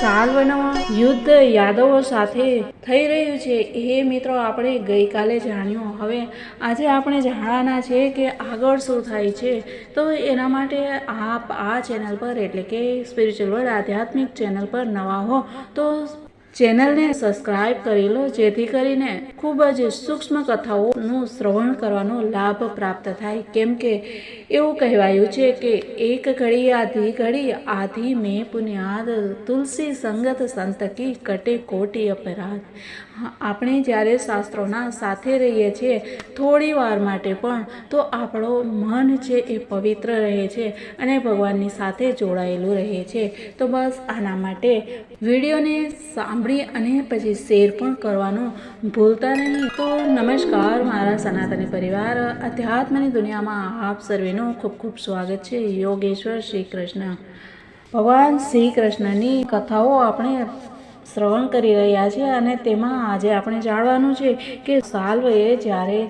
સાલ્વનો યુદ્ધ યાદવો સાથે થઈ રહ્યું છે. એ મિત્રો, આપણે ગઈકાલે જાણ્યું. હવે આજે આપણે જાણવાના છે કે આગળ શું થાય છે. તો એના માટે આપ આ ચેનલ પર, એટલે કે સ્પિરિચ્યુઅલ વર્લ્ડ આધ્યાત્મિક ચેનલ પર નવા હો. તો ચેનલને સબસ્ક્રાઇબ કરી લો જેથી કરીને ખૂબ જ સૂક્ષ્મ કથાઓનું શ્રવણ કરવાનો લાભ પ્રાપ્ત થાય. કેમ કે એવું કહેવાયું છે કે એક ઘડી, આધી ઘડી, આધી મેં પુન્યાદ, તુલસી સંગત સંતકી કટે કોટી અપરાધ. આપણે જ્યારે શાસ્ત્રોના સાથે રહીએ છીએ થોડી વાર માટે પણ, તો આપણો મન છે એ પવિત્ર રહે છે અને ભગવાનની સાથે જોડાયેલું રહે છે. તો બસ આના માટે વિડીયોને સાંભળી અને પછી શેર પણ કરવાનું ભૂલતા નહીં. તો નમસ્કાર, મારા સનાતની પરિવાર. અધ્યાત્મની દુનિયામાં આપ સર્વેનું ખૂબ ખૂબ સ્વાગત છે. યોગેશ્વર શ્રી કૃષ્ણ ભગવાન શ્રી કૃષ્ણની કથાઓ આપણે શ્રવણ કરી રહ્યા છીએ અને તેમાં આજે આપણે જાણવાનું છે કે સાલ્વએ જ્યારે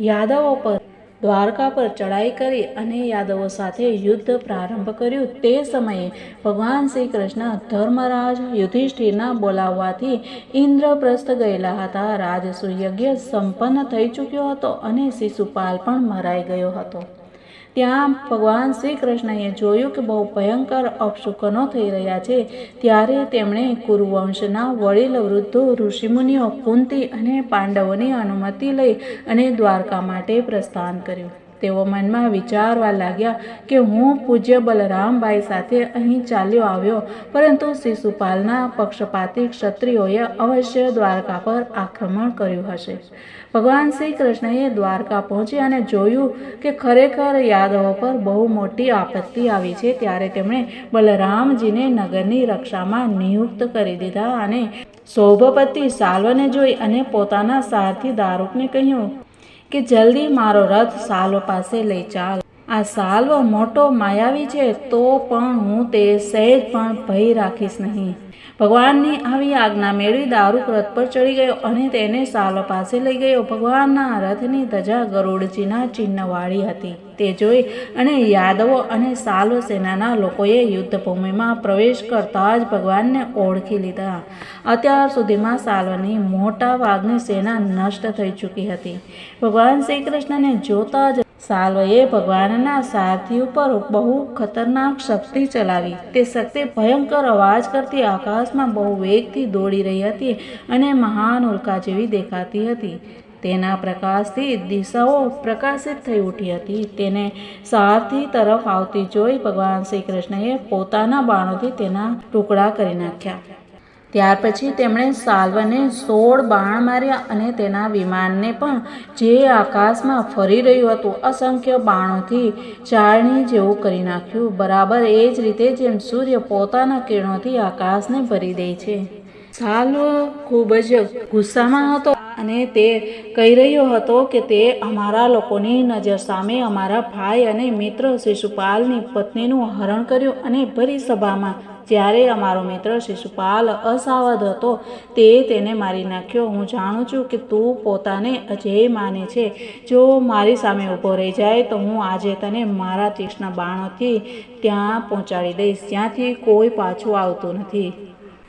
યાદવો પર દ્વારકા પર ચડાઈ કરી અને યાદવો સાથે યુદ્ધ પ્રારંભ કર્યું. તે સમયે ભગવાન શ્રી કૃષ્ણ ધર્મરાજ યુધિષ્ઠિરના બોલાવવાથી ઇન્દ્રપ્રસ્થ ગયેલા હતા. રાજસુયજ્ઞ સંપન્ન થઈ ચૂક્યો હતો અને શિશુપાલ પણ મરાઈ ગયો હતો. ત્યાં ભગવાન શ્રી કૃષ્ણએ જોયું કે બહુ ભયંકર અપશુકનો થઈ રહ્યા છે. ત્યારે તેમણે કુરુવંશના વડીલ, વૃદ્ધો, ઋષિમુનિઓ, કુંતી અને પાંડવોની અનુમતિ લઈ અને દ્વારકા માટે પ્રસ્થાન કર્યું. તેઓ મનમાં વિચારવા લાગ્યા કે હું પૂજ્ય બલરામભાઈ સાથે અહીં ચાલ્યો આવ્યો, પરંતુ શિશુપાલના પક્ષપાતી ક્ષત્રિયોએ અવશ્ય દ્વારકા પર આક્રમણ કર્યું હશે. ભગવાન શ્રી કૃષ્ણએ દ્વારકા પહોંચી અને જોયું કે ખરેખર યાદવો પર બહુ મોટી આપત્તિ આવી છે, ત્યારે તેમણે બલરામજીને નગરની રક્ષામાં નિયુક્ત કરી દીધા અને સૌભપતિ સાલ્વને જોઈ અને પોતાના સારથી દારૂકને કહ્યું કે જલ્દી મારો રથ સાલ્વ પાસે લઈ ચાલ. આ સાલ્વ મોટો માયાવી છે તો પણ હું તે સહેજ પણ ભય રાખીશ નહીં. ભગવાનની આવી આજ્ઞા મેળવી દારૂક રથ પર ચડી ગયો અને તેને સાલ પાસે લઈ ગયો. ભગવાનના રથની ધજા ગરુડજીના ચિહ્નવાળી હતી. તે જોઈ અને યાદવો અને સાલ્વ સેનાના લોકોએ યુદ્ધભૂમિમાં પ્રવેશ કરતા જ ભગવાનને ઓળખી લીધા. અત્યાર સુધીમાં સાલ્વની મોટા ભાગની સેના નષ્ટ થઈ ચૂકી હતી. ભગવાન શ્રી કૃષ્ણને જોતા જ સાલ્વએ ભગવાનના સારથી ઉપર બહુ ખતરનાક શક્તિ ચલાવી. તે શક્તિ ભયંકર અવાજ કરતી આકાશમાં બહુ વેગથી દોડી રહી હતી અને મહાન ઉલ્કા જેવી દેખાતી હતી. તેના પ્રકાશથી દિશાઓ પ્રકાશિત થઈ ઉઠી હતી. તેને સારથી તરફ આવતી જોઈ ભગવાન શ્રી કૃષ્ણએ પોતાના બાણોથી તેના ટુકડા કરી નાખ્યા. ત્યાર પછી તેમણે સાલ્વને સોળ બાણ માર્યા અને તેના વિમાનને પણ જે આકાશમાં ફરી રહ્યું હતું, અસંખ્ય બાણોથી ચાળણી જેવું કરી નાખ્યું. બરાબર એ જ રીતે જેમ સૂર્ય પોતાના કિરણોથી આકાશને ભરી દે છે. સાલ્વ ખૂબ જ ગુસ્સામાં હતો અને તે કહી રહ્યો હતો કે તે અમારા લોકોની નજર સામે અમારા ભાઈ અને મિત્ર શિશુપાલની પત્નીનું હરણ કર્યું અને ભરી સભામાં જ્યારે અમારો મિત્ર શિશુપાલ અસાવધ હતો, તે તેને મારી નાખ્યો. હું જાણું છું કે તું પોતાને અજેય માને છે. જો મારી સામે ઊભો રહી જાય, તો હું આજે તને મારા તીક્ષ્ણ બાણોથી ત્યાં પહોંચાડી દઈશ. ત્યાંથી કોઈ પાછું આવતું નથી.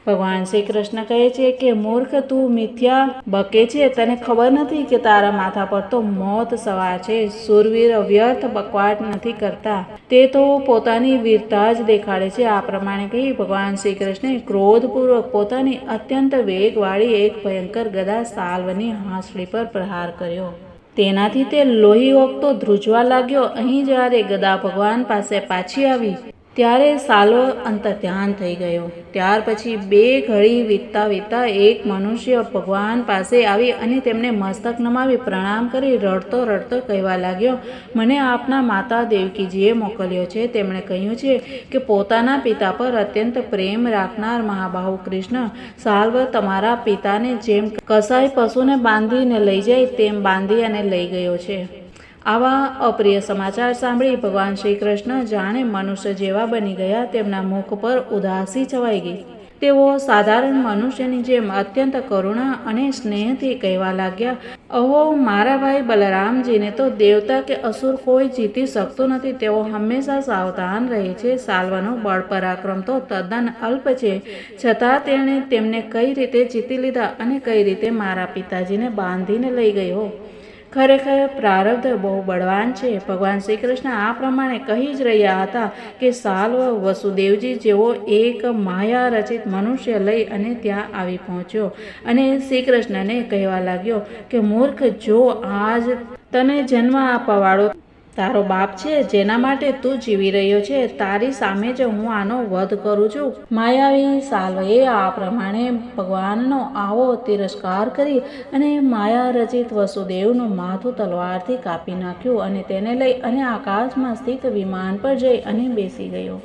ભગવાન શ્રી કૃષ્ણ કહે છે કે, મૂર્ખ તું મિથ્યા બકે છે. તને ખબર નથી કે તારા માથા પર તો મોત સવાર છે. સુરવીર વ્યર્થ બકવાટ નથી કરતા. તે તો પોતાની વીરતા જ દેખાડે છે. આ પ્રમાણે કહી ભગવાન શ્રી કૃષ્ણે ક્રોધપૂર્વક પોતાની અત્યંત વેગવાળી એક ભયંકર ગદા સાલ્વની હાંસળી પર પ્રહાર કર્યો. તેનાથી તે લોહી ઓગતો ધ્રુજવા લાગ્યો. અહીં જ્યારે ગદા ભગવાન પાસે પાછી આવી. ત્યારે સાલો અંતર ધ્યાન થઈ ગયો. ત્યાર પછી બે ઘડી વીતતા વીતતા એક મનુષ્ય ભગવાન પાસે આવી અને તેમને મસ્તક નમાવી પ્રણામ કરી રડતો રડતો કહેવા લાગ્યો, મને આપના માતા દેવકીજીએ મોકલ્યો છે. તેમણે કહ્યું છે કે પોતાના પિતા પર અત્યંત પ્રેમ રાખનાર મહાબાહુ કૃષ્ણ, સાલ્વ તમારા પિતાને જેમ કસાય પશુને બાંધીને લઈ જાય, તેમ બાંધી અને લઈ ગયો છે. આવા અપ્રિય સમાચાર સાંભળી ભગવાન શ્રી કૃષ્ણ જાણે મનુષ્ય જેવા બની ગયા તેમના મુખ પર ઉદાસી છવાઈ ગઈ. તેઓ સાધારણ મનુષ્યની જેમ અત્યંત કરુણા અને સ્નેહથી કહેવા લાગ્યા, અહો, મારા ભાઈ બલરામજીને તો દેવતા કે અસુર કોઈ જીતી શકતું નથી. તેઓ હંમેશા સાવધાન રહે છે. સાલવાનો બળ પરાક્રમ તો તદ્દન અલ્પ છે. છતાં તેણે તેમને કઈ રીતે જીતી લીધા અને કઈ રીતે મારા પિતાજીને બાંધીને લઈ ગયો? ખરેખર પ્રારબ્ધ બહુ બળવાન છે. ભગવાન શ્રી કૃષ્ણ આ પ્રમાણે કહી જ રહ્યા હતા કે સાલ્વ વસુદેવજી જેવો એક માયા રચિત મનુષ્ય લઈ અને ત્યાં આવી પહોંચ્યો અને શ્રી કૃષ્ણને કહેવા લાગ્યો કે મૂર્ખ, જો આજ તને જન્મ આપવાવાળો તારો બાપ છે, જેના માટે તું જીવી રહ્યો છે, તારી સામે જ હું આનો વધ કરું છું. માયાવી સાલ્વએ આ પ્રમાણે ભગવાનનો આવો તિરસ્કાર કરી અને માયા રચિત વસુદેવનું માથું તલવારથી કાપી નાખ્યું અને તેને લઈ અને આકાશમાં સ્થિત વિમાન પર જઈ અને બેસી ગયો.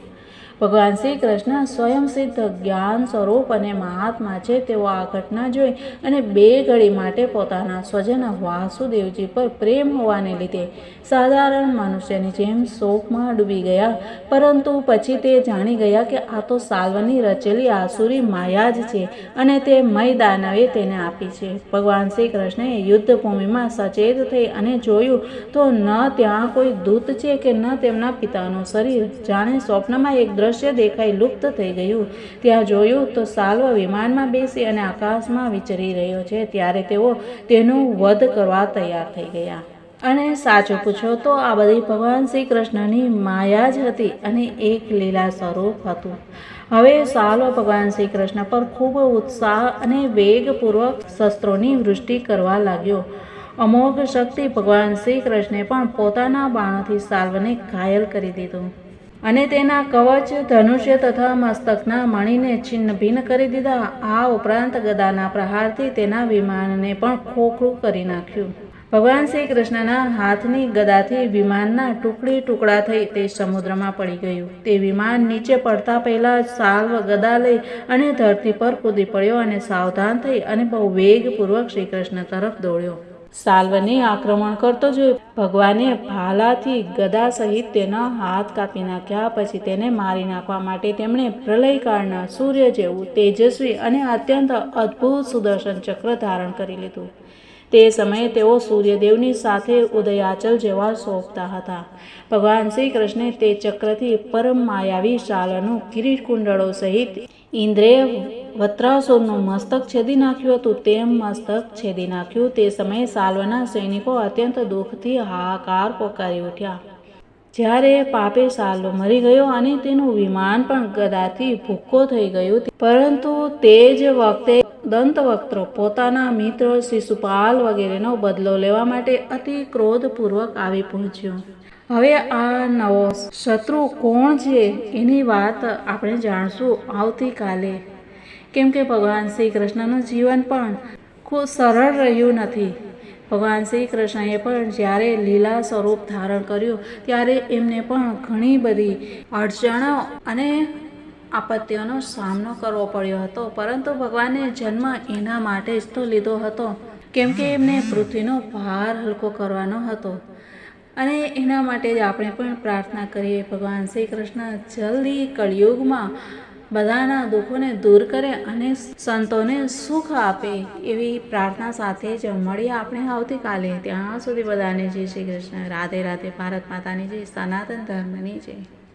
ભગવાન શ્રી કૃષ્ણ સ્વયંસિદ્ધ જ્ઞાન સ્વરૂપ અને મહાત્મા છે તેઓ આ ઘટના જોઈ અને બે ઘડી માટે પોતાના સ્વજન વાસુદેવજી પર પ્રેમ હોવાને લીધે સાધારણ મનુષ્યની જેમ શોકમાં ડૂબી ગયા. પરંતુ પછી તે જાણી ગયા કે આ તો સાલ્વની રચેલી આસુરી માયા જ છે અને તે મય દાનવે તેને આપી છે. ભગવાન શ્રી કૃષ્ણએ યુદ્ધ ભૂમિમાં સચેત થઈ અને જોયું તો ન ત્યાં કોઈ દૂત છે કે ન તેમના પિતાનું શરીર. જાણે સ્વપ્નમાં એક દ્રશ્ય દેખાઈ લુપ્ત થઈ ગયું. ત્યાં જોયું તો સાલ્વ વિમાનમાં બેસી અને આકાશમાં વિચરી રહ્યો છે. ત્યારે તેઓ તેનું વધ કરવા તૈયાર થઈ ગયા. અને સાચું પૂછો તો આ બધી ભગવાન શ્રી કૃષ્ણની માયા જ હતી અને એક લીલા સ્વરૂપ હતું. હવે સાલો ભગવાન શ્રી કૃષ્ણ પર ખૂબ ઉત્સાહ અને વેગપૂર્વક શસ્ત્રોની વૃષ્ટિ કરવા લાગ્યો. અમોઘ શક્તિ ભગવાન શ્રી કૃષ્ણે પણ પોતાના બાણોથી સાલ્વને ઘાયલ કરી દીધું. અને તેના કવચ, ધનુષ્ય તથા મસ્તકના મણીને છિન્ન ભિન્ન કરી દીધા. આ ઉપરાંત ગદાના પ્રહારથી તેના વિમાનને પણ ખોખરું કરી નાખ્યું. ભગવાન શ્રી કૃષ્ણના હાથની ગદાથી વિમાનના ટુકડી ટુકડા થઈ તે સમુદ્રમાં પડી ગયું. તે વિમાન નીચે પડતા પહેલા સાલ્વ ગદા લઈ અને ધરતી પર કૂદી પડ્યો અને સાવધાન થઈ અને બહુ વેગપૂર્વક શ્રી કૃષ્ણ તરફ દોડ્યો. સાલ્વને આક્રમણ કરતો જોઈ ભગવાને ભાલાથી ગદા સહિત તેના હાથ કાપી નાખ્યા, પછી તેને મારી નાખવા માટે તેમણે પ્રલયકાળના સૂર્ય જેવું તેજસ્વી અને અત્યંત અદ્ભુત સુદર્શન ચક્ર ધારણ કરી લીધું. તે સમયે તેઓ સૂર્યદેવની સાથે ઉદયાચલ જેવા સોંપતા હતા. ભગવાન શ્રી કૃષ્ણે તે ચક્રથી પરમ માયાવી શાલનું કિરીટ કુંડળો સહિત ઇન્દ્રે વત્રાસુરનું મસ્તક છેદી નાખ્યું હતું, તેમ મસ્તક છેદી નાખ્યું. તે સમયે સાલ્વના સૈનિકો અત્યંત દુઃખથી હાહાકાર પોકારી ઉઠ્યા. જ્યારે પાપે સાલ્વ મરી ગયો અને તેનું વિમાન પણ ગદાથી ભૂક્કો થઈ ગયું પરંતુ તે જ વખતે દંતવક્ત્ર પોતાના મિત્ર શિશુપાલ વગેરેનો બદલો લેવા માટે અતિ ક્રોધપૂર્વક આવી પહોંચ્યો. હવે આ નવો શત્રુ કોણ છે એની વાત આપણે જાણશું આવતીકાલે. કેમ કે ભગવાન શ્રી કૃષ્ણનું જીવન પણ ખૂબ સરળ રહ્યું નથી. ભગવાન શ્રી કૃષ્ણએ પણ જ્યારે લીલા સ્વરૂપ ધારણ કર્યું, ત્યારે એમને પણ ઘણી બધી અડચણો અને આપત્તિઓનો સામનો કરવો પડ્યો હતો. પરંતુ ભગવાને જન્મ એના માટે જ તો લીધો હતો. કેમ કે એમને પૃથ્વીનો ભાર હલકો કરવાનો હતો. અને એના માટે જ આપણે પણ પ્રાર્થના કરીએ. ભગવાન શ્રી કૃષ્ણ જલ્દી કળિયુગમાં બધાના દુઃખોને દૂર કરે અને સંતોને સુખ આપે એવી પ્રાર્થના સાથે જ મળીએ આપણે આવતીકાલે. ત્યાં સુધી બધાને જય શ્રી કૃષ્ણ. રાધે રાધે. ભારત માતાની જય. સનાતન ધર્મની જય.